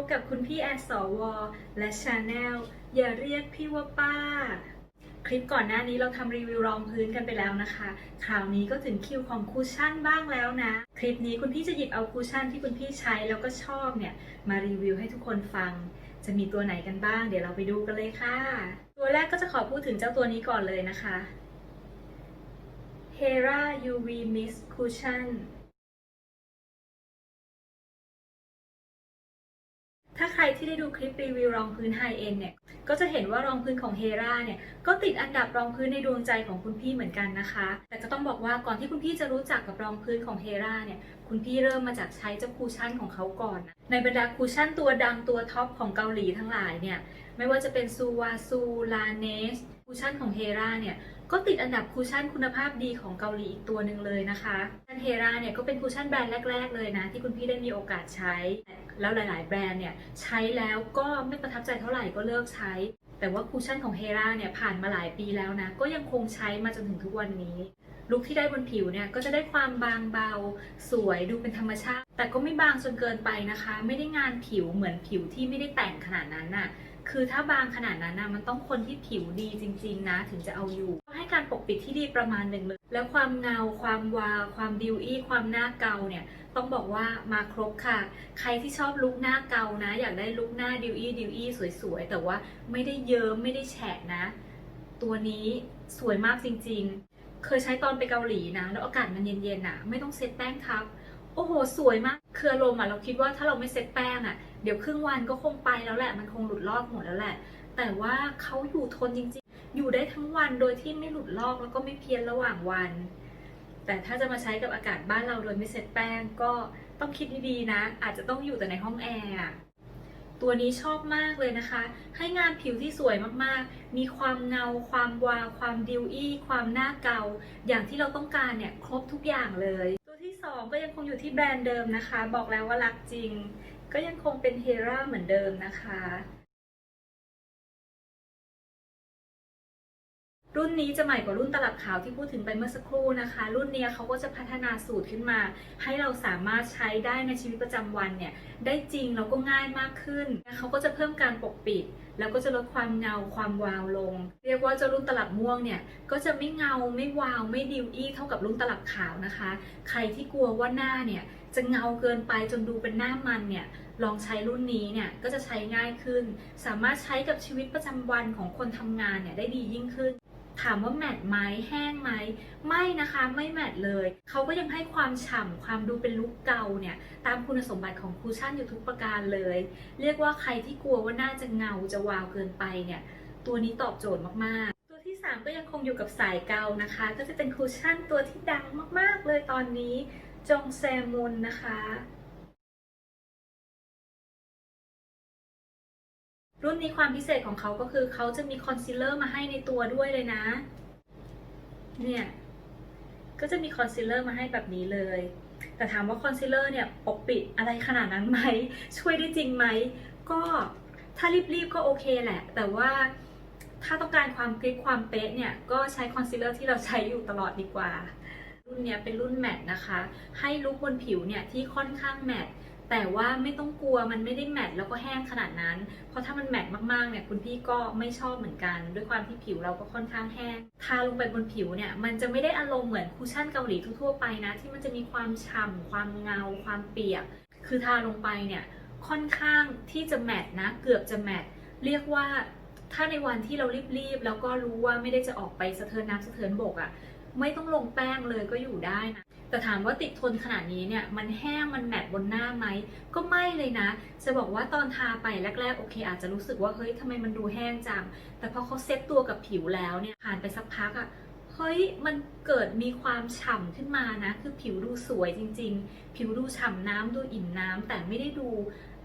บกับคุณพี่แอนสวและชาแนลอย่าเรียกพี่ว่าป้า คลิปก่อนหน้านี้เราทำรีวิวรองพื้นกันไปแล้วนะคะ คราวนี้ก็ถึงคิวของคูชั่นบ้างแล้วนะ คลิปนี้คุณพี่จะหยิบเอาคูชั่นที่คุณพี่ใช้แล้วก็ชอบเนี่ยมารีวิวให้ทุกคนฟัง จะมีตัวไหนกันบ้าง เดี๋ยวเราไปดูกันเลยค่ะ ตัวแรกก็จะขอพูดถึงเจ้าตัวนี้ก่อนเลยนะคะ Hera UV Mist Cushion รที่ได้ดูคลิปรีวิวรองพื้นไฮเอ็นเนี่ย ก็จะเห็นว่ารองพื้นของเฮราเนี่ย ก็ติดอันดับรองพื้นในดวงใจของคุณพี่เหมือนกันนะคะ แต่ก็ต้องบอกว่าก่อนที่คุณพี่จะรู้จักกับรองพื้นของเฮราเนี่ย คุณพี่เริ่มมาจากใช้เจ้าคูชั่นของเขาก่อนนะในบรรดาคูชั่นตัวดังตัวท็อปของเกาหลีทั้งหลายเนี่ย ไม่ว่าจะเป็นซูวาซูลาเนสคูชั่นของเฮราเนี่ยก็ติดอันดับคูชั่นคุณภาพดีของเกาหลีอีกตัวหนึ่งเลยนะคะทันเฮราเนี่ยก็เป็นคูชั่นแบรนด์แรก ๆ เลยนะ ที่คุณพี่ได้มีโอกาสใช้ แล้วหลาย ๆ แบรนด์เนี่ยใช้แล้วก็ไม่ประทับใจเท่าไหร่ก็เลิกใช้ แต่ว่าคูชั่นของเฮราเนี่ยผ่านมาหลายปีแล้วนะ ก็ยังคงใช้มาจนถึงทุกวันนี้ลุคที่ได้บนผิวเนี่ยก็จะได้ความบางเบา สวยดูเป็นธรรมชาติ แต่ก็ไม่บางจนเกินไปนะคะ ไม่ได้งานผิวเหมือนผิวที่ไม่ได้แต่งขนาดนั้นน่ะ คือถ้าบางขนาดนั้นนะมันต้องคนที่ผิวดีจริง ๆ นะ ถึงจะเอาอยู่ ให้การปกปิดที่ดีประมาณหนึ่งเลยแล้วความเงาความวาวความดิวอี้ความหน้าเกาเนี่ยต้องบอกว่ามาครบค่ะ ใครที่ชอบลุคหน้าเกานะ อยากได้ลุคหน้าดิวอี้ดิวอี้สวยๆ แต่ว่าไม่ได้เยิ้มไม่ได้แฉะนะ ตัวนี้สวยมากจริง ๆ เคยใช้ตอนไปเกาหลีนะ แล้วอากาศมันเย็นๆอะไม่ต้องเซ็ตแป้งทับ โอ้โห สวยมาก คืออารมณ์อะเราคิดว่าถ้าเราไม่เซ็ตแป้งอะ เดี๋ยวครึ่งวันก็คงไปแล้วแหละ มันคงหลุดลอกหมดแล้วแหละ แต่ว่าเขาอยู่ทนจริงๆ อยู่ได้ทั้งวันโดยที่ไม่หลุดลอกแล้วก็ไม่เพี้ยนระหว่างวัน แต่ถ้าจะมาใช้กับอากาศบ้านเราโดยไม่เซ็ตแป้งก็ต้องคิดดีๆนะ อาจจะต้องอยู่แต่ในห้องแอร์ตัวนี้ชอบมากเลยนะคะ ให้งานผิวที่สวยมากๆ มีความเงา ความวาว ความดิวอี้ ความหน้าเกา อย่างที่เราต้องการเนี่ยครบทุกอย่างเลย ตัวที่ 2 ก็ยังคงอยู่ที่แบรนด์เดิมนะคะ บอกแล้วว่ารักจริง ก็ยังคงเป็นเฮราเหมือนเดิมนะคะ รุ่นนี้จะใหม่กว่ารุ่นตลับขาวที่พูดถึงไปเมื่อสักครู่นะคะ รุ่นนี้เขาก็จะพัฒนาสูตรขึ้นมา ให้เราสามารถใช้ได้ในชีวิตประจำวันเนี่ย ได้จริงแล้วก็ง่ายมากขึ้นเขาก็จะเพิ่มการปกปิดแล้วก็จะลดความเงาความวาวลง เรียกว่าเจ้ารุ่นตลับม่วงเนี่ย ก็จะไม่เงาไม่วาวไม่ดิวอี้เท่ากับรุ่นตลับขาวนะคะ ใครที่กลัวว่าหน้าเนี่ย จะเงาเกินไปจนดูเป็นหน้ามันเนี่ย ลองใช้รุ่นนี้เนี่ยก็จะใช้ง่ายขึ้น สามารถใช้กับชีวิตประจำวันของคนทำงานเนี่ยได้ดียิ่งขึ้น ถามว่าแมทไหมแห้งไหมไม่นะคะไม่แมทเลยเขาก็ยังให้ความฉ่ำความดูเป็นลุคเก่าเนี่ยตามคุณสมบัติของคูชั่นอยู่ทุกประการเลย เรียกว่าใครที่กลัวว่าหน้าจะเงาจะวาวเกินไปเนี่ยตัวนี้ตอบโจทย์มากๆ ตัวที่ 3 ก็ยังคงอยู่กับสายเกานะคะ ก็จะเป็นคูชั่นตัวที่ดังมากๆเลยตอนนี้จงแซมุนนะคะ รุ่นนี้ความพิเศษของเขาก็คือเขาจะมีคอนซีลเลอร์มาให้ในตัวด้วยเลยนะ เนี่ย ก็จะมีคอนซีลเลอร์มาให้แบบนี้เลย แต่ถามว่าคอนซีลเลอร์เนี่ยปกปิดอะไรขนาดนั้นไหม ช่วยได้จริงไหม ก็ถ้ารีบๆก็โอเคแหละ แต่ว่าถ้าต้องการความคลิปความเป๊ะเนี่ย ก็ใช้คอนซีลเลอร์ที่เราใช้อยู่ตลอดดีกว่า รุ่นเนี้ยเป็นรุ่นแมตต์นะคะ ให้ลุคบนผิวเนี่ยที่ค่อนข้างแมตต์ แต่ว่าไม่ต้องกลัวมันไม่ได้แมตต์แล้วก็แห้งขนาดนั้น เพราะถ้ามันแมตต์มากๆเนี่ยคุณพี่ก็ไม่ชอบเหมือนกัน ด้วยความที่ผิวเราก็ค่อนข้างแห้ง ทาลงไปบนผิวเนี่ยมันจะไม่ได้อารมณ์เหมือนคุชชั่นเกาหลีทั่วๆไปนะ ที่มันจะมีความฉ่ำความเงา ความเปียก คือทาลงไปเนี่ยค่อนข้างที่จะแมตต์นะ เกือบจะแมตต์เรียกว่าถ้าในวันที่เรารีบๆแล้วก็รู้ว่าไม่ได้จะออกไปสะเทินน้ำสะเทินบกอะ่ะไม่ต้องลงแป้งเลยก็อยู่ได้นะ แต่ถามว่าติดทนขนาดนี้เนี่ยมันแห้งมันแมตต์บนหน้าไหมก็ไม่เลยนะ จะบอกว่าตอนทาไปแรกๆโอเค อาจจะรู้สึกว่าเฮ้ยทำไมมันดูแห้งจัง แต่พอเขาเซ็ตตัวกับผิวแล้วเนี่ยผ่านไปสักพักอะเฮ้ยมันเกิดมีความฉ่ำขึ้นมานะ คือผิวดูสวยจริง ๆ ผิวดูฉ่ำน้ำดูอิ่มน้ำแต่ไม่ได้ดู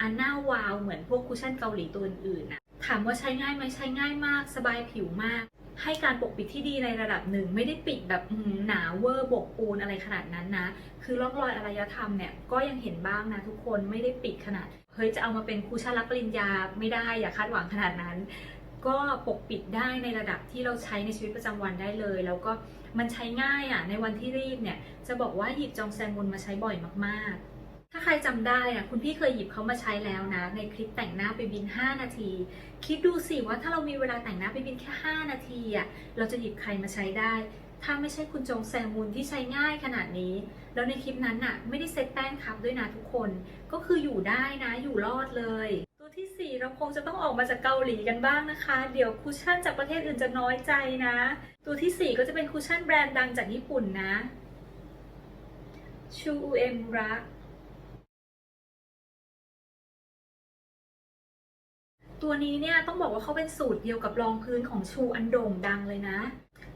อันหน้าวาวเหมือนพวกคุชชั่นเกาหลีตัวอื่นๆนะถามว่าใช้ง่ายไหมใช้ง่ายมาก สบายผิวมาก ให้การปกปิดที่ดีในระดับหนึ่ง ไม่ได้ปิดแบบหนาเวอร์บกปูนอะไรขนาดนั้นนะ คือร่องรอยอารยธรรมเนี่ยก็ยังเห็นบ้างนะทุกคนไม่ได้ปิดขนาด เฮ้ยจะเอามาเป็นคูชั่นรับปริญญาไม่ได้อย่าคาดหวังขนาดนั้น ก็ปกปิดได้ในระดับที่เราใช้ในชีวิตประจำวันได้เลย แล้วก็มันใช้ง่ายอะในวันที่รีบเนี่ยจะบอกว่าหยิบจองแซงมุนมาใช้บ่อยมากๆ ถ้าใครจำได้อะคุณพี่เคยหยิบเขามาใช้แล้วนะ ในคลิปแต่งหน้าไปบิน 5 นาที คิดดูสิว่าถ้าเรามีเวลาแต่งหน้าไปบินแค่ 5 นาทีอะเราจะหยิบใครมาใช้ได้ ถ้าไม่ใช่คุณจงแซงมุนที่ใช้ง่ายขนาดนี้ แล้วในคลิปนั้นน่ะ ไม่ได้เซ็ตแป้งทับด้วยนะทุกคน ก็คืออยู่ได้นะอยู่รอดเลย ตัวที่ 4 เราคงจะต้องออกมาจากเกาหลีกันบ้างนะคะ เดี๋ยวคุชชั่นจากประเทศอื่นจะน้อยใจนะ ตัวทีสี่4 ก็จะเป็นคุชชั่นแบรนด์ดังจากญี่ปุ่นนะชูเอ็มระ ตัวนี้เนี่ยต้องบอกว่าเขาเป็นสูตรเดียวกับรองพื้นของชูอันโด่งดังเลยนะ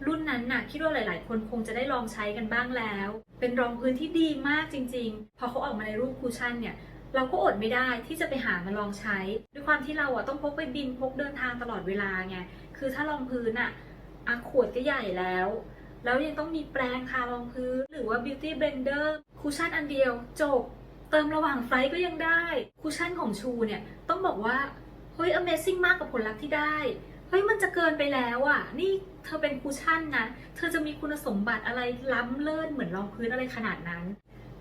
รุ่นนั้นน่ะคิดว่าหลาย ๆ คนคงจะได้ลองใช้กันบ้างแล้ว เป็นรองพื้นที่ดีมากจริง ๆ พอเขาออกมาในรูปคูชั่นเนี่ยเราก็อดไม่ได้ที่จะไปหามาลองใช้ ด้วยความที่เราอะต้องพกไปบินพกเดินทางตลอดเวลาไงคือถ้ารองพื้นอะอะขวดก็ใหญ่แล้ว แล้วยังต้องมีแปรงทารองพื้น หรือว่า beauty blender คูชั่นอันเดียวจบ เติมระหว่างไฟก็ยังได้ คูชั่นของชูเนี่ยต้องบอกว่า เฮ้ย Amazing มากกับผลลัพธ์ที่ได้ เฮ้ย มันจะเกินไปแล้วอะ่ะ นี่เธอเป็นคูชั่นนะ เธอจะมีคุณสมบัติอะไรล้ำเลิศเหมือนรองพื้นอะไรขนาดนั้น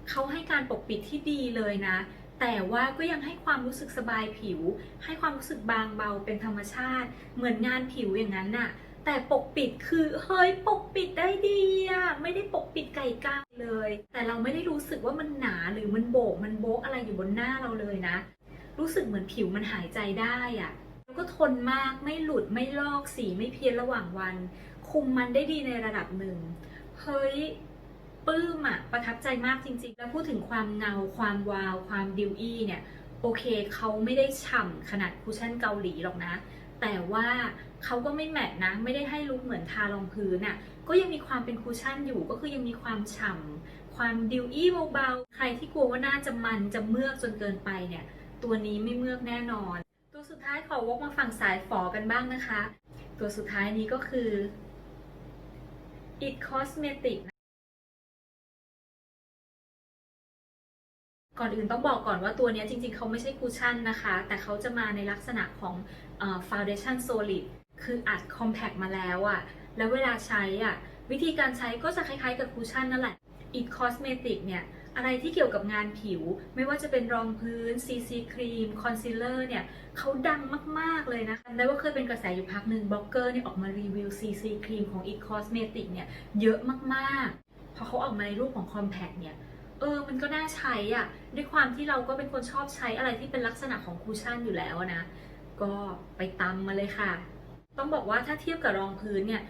เขาให้การปกปิดที่ดีเลยนะ แต่ว่าก็ยังให้ความรู้สึกสบายผิว ให้ความรู้สึกบางเบาเป็นธรรมชาติ เหมือนงานผิวอย่างนั้นน่ะ แต่ปกปิดคือเฮ้ยปกปิดได้ดีอะไม่ได้ปกปิดไก่กาเลย แต่เราไม่ได้รู้สึกว่ามันหนาหรือมันโบกมันโบกอะไรอยู่บนหน้าเราเลยนะ รู้สึกเหมือนผิวมันหายใจได้อะแล้วก็ทนมากไม่หลุดไม่ลอกสีไม่เพี้ยนระหว่างวัน คุมมันได้ดีในระดับหนึ่งเฮ้ยปลื้มอะประทับใจมากจริง ๆ แล้วพูดถึงความเงาความวาว ความดิวอี้เนี่ยโอเคเขาไม่ได้ฉ่ำขนาดคูชั่นเกาหลีหรอกนะ แต่ว่าเขาก็ไม่แมทนะ ไม่ได้ให้ลุกเหมือนทารองพื้นน่ะก็ยังมีความเป็นคูชั่นอยู่ก็คือยังมีความฉ่ำความดิวอี้เบาๆ ใครที่กลัวว่าหน้าจะมันจะเมือกจนเกินไปเนี่ย ตัวนี้ไม่เมือกแน่นอน ตัวสุดท้ายขอวกมาฝั่งสายฝอกันบ้างนะคะ ตัวสุดท้ายนี้ก็คือ It Cosmetic ก่อนอื่นต้องบอกก่อนว่าตัวนี้จริงๆ เขาไม่ใช่คูชั่นนะคะ แต่เขาจะมาในลักษณะของฟาวเดชั่นโซลิดคืออัดคอมแพคมาแล้วอะแล้วเวลาใช้อะวิธีการใช้ก็จะคล้ายๆกับคูชั่นนั่นแหละ It Cosmetic เนี่ย อะไรที่เกี่ยวกับงานผิว ไม่ว่าจะเป็นรองพื้น CC ครีม คอนซีลเลอร์เนี่ยเขาดังมากๆเลยนะคะได้ว่าเคยเป็นกระแสอยู่พักหนึ่งบล็อกเกอร์เนี่ยออกมารีวิว CC ครีมของ It Cosmetic เนี่ยเยอะมากๆ พอเขาออกมาในรูปของ Compact เนี่ยเออ มันก็น่าใช้อะ ด้วยความที่เราก็เป็นคนชอบใช้อะไรที่เป็นลักษณะของคูชั่นอยู่แล้วนะ ก็ไปตำมาเลยค่ะ ต้องบอกว่าถ้าเทียบกับรองพื้นเนี่ย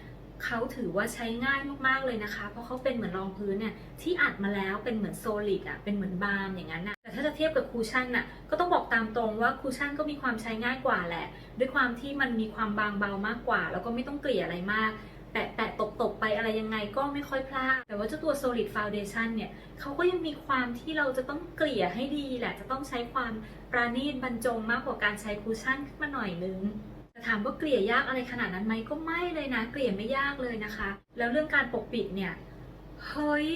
เขาถือว่าใช้ง่ายมากๆเลยนะคะ เพราะเขาเป็นเหมือนรองพื้นเนี่ยที่อัดมาแล้วเป็นเหมือนโซลิดอะเป็นเหมือนบาล์มอย่างนั้นน่ะแต่ถ้าจะเทียบกับคูชั่นน่ะก็ต้องบอกตามตรงว่าคูชั่นก็มีความใช้ง่ายกว่าแหละ ด้วยความที่มันมีความบางเบามากกว่า แล้วก็ไม่ต้องเกลี่ยอะไรมากแตะแตะตบตบไปอะไรยังไงก็ไม่ค่อยพลาด แต่ว่าเจ้าตัว solid foundation เนี่ยเขาก็ยังมีความที่เราจะต้องเกลี่ยให้ดีแหละ จะต้องใช้ความปราณีตบรรจงมากกว่าการใช้คูชั่นขึ้นมาหน่อยนึง ถามว่าเกลี่ยยากอะไรขนาดนั้นไหมก็ไม่เลยนะ เกลี่ยไม่ยากเลยนะคะ แล้วเรื่องการปกปิดเนี่ยเฮ้ย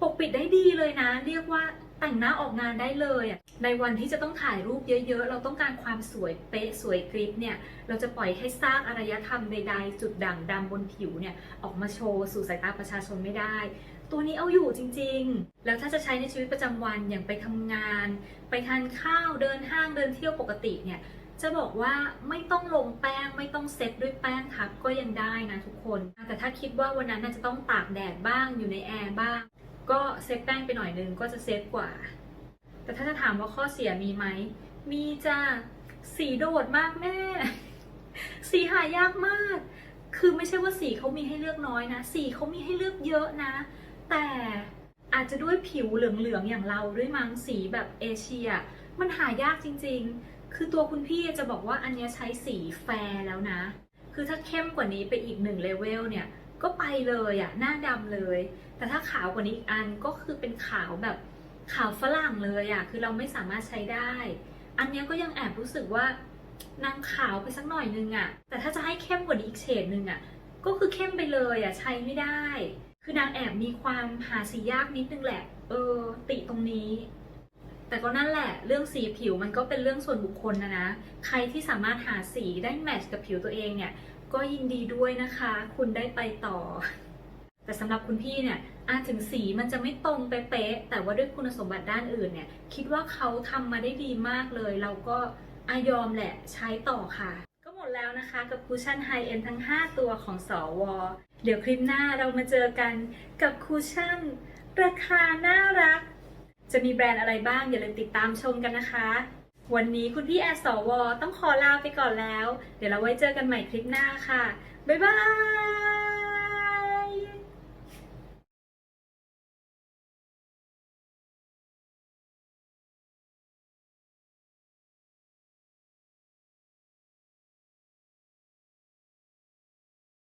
ปกปิดได้ดีเลยนะ เรียกว่าแต่งหน้าออกงานได้เลยอะในวันที่จะต้องถ่ายรูปเยอะๆ เราต้องการความสวยเป๊ะสวยกริบเนี่ย เราจะปล่อยให้ซากอารยธรรมใดๆ จุดด่างดำบนผิวเนี่ย ออกมาโชว์สู่สายตาประชาชนไม่ได้ ตัวนี้เอาอยู่จริงๆ แล้วถ้าจะใช้ในชีวิตประจำวันอย่างไปทำงาน ไปทานข้าวเดินห้างเดินเที่ยวปกติเนี่ย จะบอกว่าไม่ต้องลงแป้งไม่ต้องเซตด้วยแป้งทับก็ยังได้นะทุกคน แต่ถ้าคิดว่าวันนั้นน่าจะต้องตากแดดบ้างอยู่ในแอร์บ้าง ก็เซตแป้งไปหน่อยนึงก็จะเซฟกว่า แต่ถ้าจะถามว่าข้อเสียมีไหม มีจ้าสีโดดมากแม่ สีหายากมาก คือไม่ใช่ว่าสีเขามีให้เลือกน้อยนะ สีเขามีให้เลือกเยอะนะ แต่อาจจะด้วยผิวเหลืองๆอย่างเราด้วยมั้งสีแบบเอเชีย มันหายากจริง ๆ คือตัวคุณพี่จะบอกว่าอันนี้ใช้สีแฟร์แล้วนะ คือถ้าเข้มกว่านี้ไปอีกหนึ่งเลเวลเนี่ย ก็ไปเลยอะหน้าดำเลย แต่ถ้าขาวกว่านี้อีกอันก็คือเป็นขาวแบบขาวฝรั่งเลยอะคือเราไม่สามารถใช้ได้ อันนี้ก็ยังแอบรู้สึกว่านางขาวไปสักหน่อยนึงอะแต่ถ้าจะให้เข้มกว่านี้อีกเฉดนึงอะก็คือเข้มไปเลยอะใช้ไม่ได้ คือนางแอบมีความหาสียากนิดนึงแหละ เออ ติตรงนี้ แต่ก็นั่นแหละเรื่องสีผิวมันก็เป็นเรื่องส่วนบุคคลนะนะ ใครที่สามารถหาสีได้แมทช์กับผิวตัวเองเนี่ยก็ยินดีด้วยนะคะ คุณได้ไปต่อ แต่สำหรับคุณพี่เนี่ยอาจถึงสีมันจะไม่ตรงเป๊ะแต่ว่าด้วยคุณสมบัติด้านอื่นเนี่ย คิดว่าเขาทำมาได้ดีมากเลย เราก็อายอมแหละใช้ต่อค่ะ ก็หมดแล้วนะคะกับคูชั่นไฮเอ็นทั้ง 5 ตัวของสอวอเดี๋ยวคลิปหน้าเรามาเจอกันกับคูชั่นราคาน่ารัก จะมีแบรนด์อะไรบ้างอย่าลืมติดตามชมกันนะคะ วันนี้คุณพี่แอสวต้องขอลาไปก่อนแล้ว เดี๋ยวเราไว้เจอกันใหม่คลิปหน้าค่ะ บ๊ายบาย